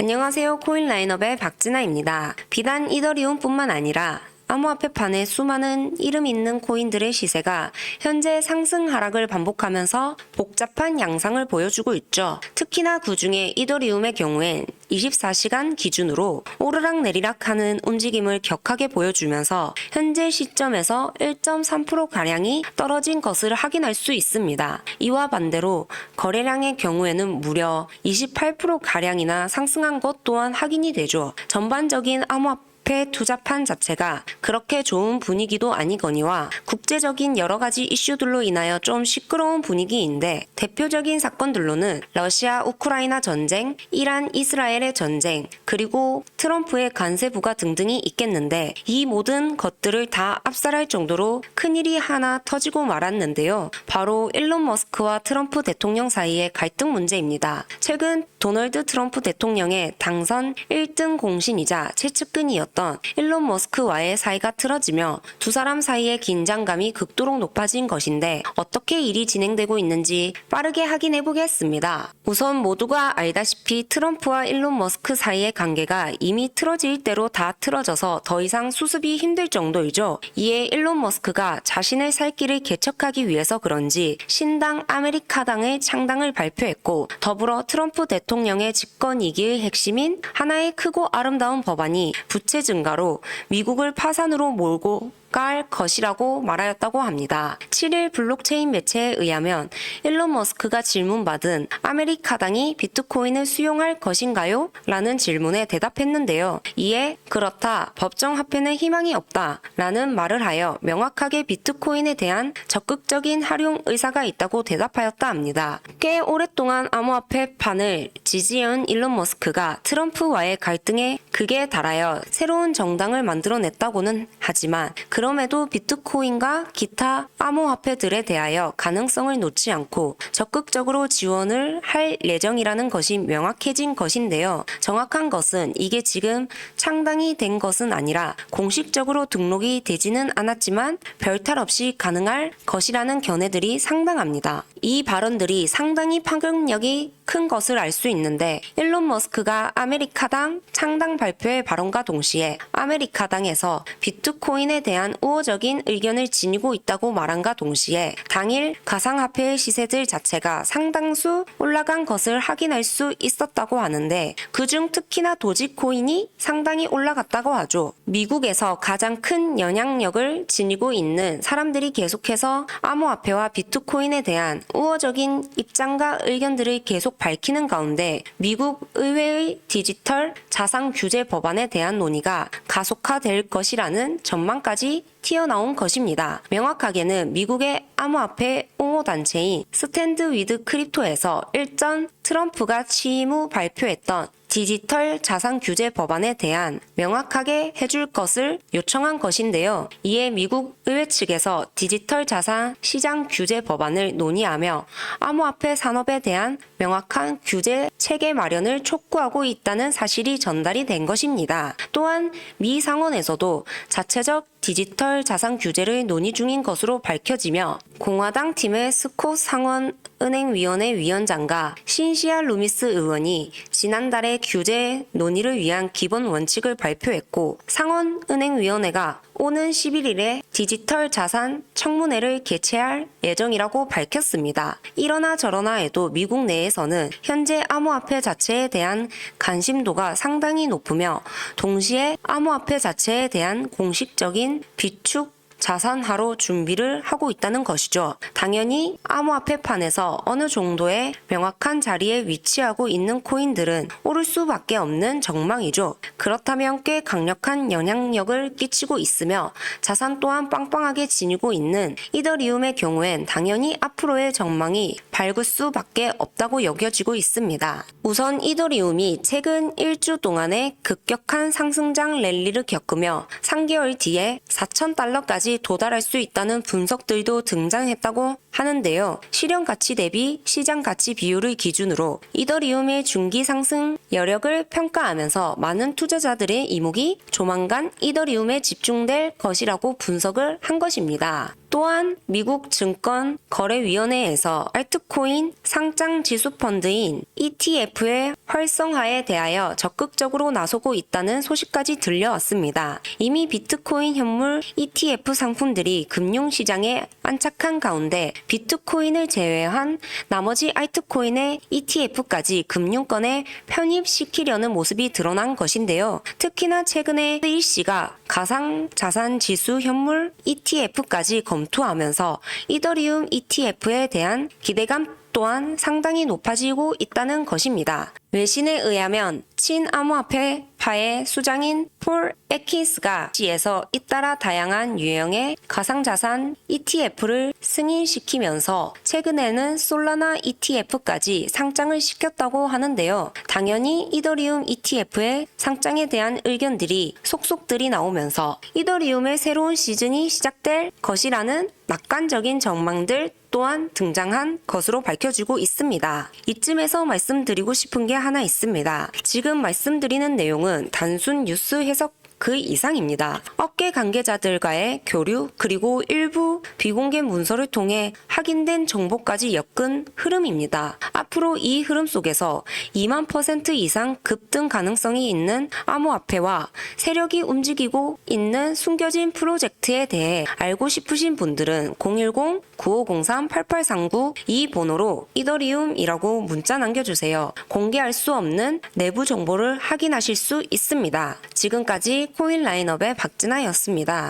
안녕하세요. 코인 라인업의 박진아입니다. 비단 이더리움뿐만 아니라 암호화폐판에 수많은 이름 있는 코인들의 시세가 현재 상승 하락을 반복하면서 복잡한 양상을 보여주고 있죠. 특히나 그중에 이더리움의 경우엔 24시간 기준으로 오르락 내리락 하는 움직임을 격하게 보여주면서 현재 시점에서 1.3%가량이 떨어진 것을 확인할 수 있습니다. 이와 반대로 거래량의 경우에는 무려 28%가량이나 상승한 것 또한 확인이 되죠. 전반적인 암호화폐 화폐 투자판 자체가 그렇게 좋은 분위기도 아니거니와 국제적인 여러 가지 이슈들로 인하여 좀 시끄러운 분위기인데 대표적인 사건들로는 러시아 우크라이나 전쟁, 이란 이스라엘의 전쟁, 그리고 트럼프의 관세 부과 등등이 있겠는데 이 모든 것들을 다 압살할 정도로 큰일이 하나 터지고 말았는데요. 바로 일론 머스크와 트럼프 대통령 사이의 갈등 문제입니다. 최근 도널드 트럼프 대통령의 당선 1등 공신이자 최측근이었던 일론 머스크와의 사이가 틀어지며 두 사람 사이의 긴장감이 극도로 높아진 것인데 어떻게 일이 진행되고 있는지 빠르게 확인해 보겠습니다. 우선 모두가 알다시피 트럼프와 일론 머스크 사이의 관계가 이미 틀어질 대로 다 틀어져서 더 이상 수습이 힘들 정도이죠. 이에 일론 머스크가 자신의 살 길을 개척하기 위해서 그런지 신당 아메리카당의 창당을 발표했고 더불어 트럼프 대통령의 집권 2기의 핵심인 하나의 크고 아름다운 법안이 부채 증가로 미국을 파산으로 몰고 갈 것이라고 말하였다고 합니다. 7일 블록체인 매체에 의하면 일론 머스크가 질문받은 아메리카당이 비트코인을 수용할 것인가요? 라는 질문에 대답했는데요. 이에 그렇다. 법정 화폐는 희망이 없다. 라는 말을 하여 명확하게 비트코인에 대한 적극적인 활용 의사가 있다고 대답하였다 합니다. 꽤 오랫동안 암호화폐 판을 지지해온 일론 머스크가 트럼프와의 갈등에 극에 달하여 새로운 정당을 만들어냈다고는 하지만 그 럼에도 비트코인과 기타 암호화폐들에 대하여 가능성을 놓지 않고 적극적으로 지원을 할 예정이라는 것이 명확해진 것인데요. 정확한 것은 이게 지금 창당이 된 것은 아니라 공식적으로 등록이 되지는 않았지만 별탈 없이 가능할 것이라는 견해들이 상당합니다. 이 발언들이 상당히 파급력이 큰 것을 알 수 있는데 일론 머스크가 아메리카당 창당 발표의 발언과 동시에 아메리카당에서 비트코인에 대한 우호적인 의견을 지니고 있다고 말한과 동시에 당일 가상화폐의 시세들 자체가 상당수 올라간 것을 확인할 수 있었다고 하는데 그중 특히나 도지코인이 상당히 올라갔다고 하죠. 미국에서 가장 큰 영향력을 지니고 있는 사람들이 계속해서 암호화폐와 비트코인에 대한 우호적인 입장과 의견들을 계속 밝히는 가운데 미국 의회의 디지털 자산 규제 법안에 대한 논의가 가속화될 것이라는 전망까지 튀어나온 것입니다. 명확하게는 미국의 암호화폐 옹호 단체인 스탠드 위드 크립토에서 일전 트럼프가 취임 후 발표했던 디지털 자산 규제 법안에 대한 명확하게 해줄 것을 요청한 것인데요. 이에 미국 의회 측에서 디지털 자산 시장 규제 법안을 논의하며 암호화폐 산업에 대한 명확한 규제 체계 마련을 촉구하고 있다는 사실이 전달이 된 것입니다. 또한 미 상원에서도 자체적 디지털 자산 규제를 논의 중인 것으로 밝혀지며 공화당 팀의 스콧 상원 은행위원회 위원장과 신시아 루미스 의원이 지난달에 규제 논의를 위한 기본 원칙을 발표했고 상원 은행위원회가 오는 11일에 디지털 자산 청문회를 개최할 예정이라고 밝혔습니다. 이러나 저러나 해도 미국 내에서는 현재 암호화폐 자체에 대한 관심도가 상당히 높으며 동시에 암호화폐 자체에 대한 공식적인 비축 자산화로 준비를 하고 있다는 것이죠. 당연히 암호화폐판에서 어느 정도의 명확한 자리에 위치하고 있는 코인들은 오를 수밖에 없는 정망이죠. 그렇다면 꽤 강력한 영향력을 끼치고 있으며 자산 또한 빵빵하게 지니고 있는 이더리움의 경우엔 당연히 앞으로의 전망이 밝을 수밖에 없다고 여겨지고 있습니다. 우선 이더리움이 최근 1주 동안의 급격한 상승장 랠리를 겪으며 3개월 뒤에 4,000달러까지 도달할 수 있다는 분석들도 등장했다고 하는데요. 실현 가치 대비 시장 가치 비율을 기준으로 이더리움의 중기 상승 여력을 평가하면서 많은 투자자들의 이목이 조만간 이더리움에 집중될 것이라고 분석을 한 것입니다. 또한 미국 증권 거래위원회에서 알트코인 상장 지수 펀드인 ETF의 활성화에 대하여 적극적으로 나서고 있다는 소식까지 들려왔습니다. 이미 비트코인 현물 ETF 상품들이 금융시장에 안착한 가운데 비트코인을 제외한 나머지 알트코인의 ETF까지 금융권에 편입시키려는 모습이 드러난 것인데요. 특히나 최근에 일시가 가상 자산 지수 현물 ETF까지 검토하면서 이더리움 ETF에 대한 기대감 또한 상당히 높아지고 있다는 것입니다. 외신에 의하면 친암호화폐파의 수장인 폴 에킨스가 시에서 잇따라 다양한 유형의 가상자산 ETF를 승인시키면서 최근에는 솔라나 ETF까지 상장을 시켰다고 하는데요. 당연히 이더리움 ETF의 상장에 대한 의견들이 속속들이 나오면서 이더리움의 새로운 시즌이 시작될 것이라는 낙관적인 전망들 또한 등장한 것으로 밝혀지고 있습니다. 이쯤에서 말씀드리고 싶은 게 하나 있습니다. 지금 말씀드리는 내용은 단순 뉴스 해석 그 이상입니다. 업계 관계자들과의 교류 그리고 일부 비공개 문서를 통해 확인된 정보까지 엮은 흐름입니다. 앞으로 이 흐름 속에서 2만 퍼센트 이상 급등 가능성이 있는 암호화폐와 세력이 움직이고 있는 숨겨진 프로젝트에 대해 알고 싶으신 분들은 010-9503-8839 이 번호로 이더리움이라고 문자 남겨주세요. 공개할 수 없는 내부 정보를 확인하실 수 있습니다. 지금까지 코인 라인업의 박진아였습니다.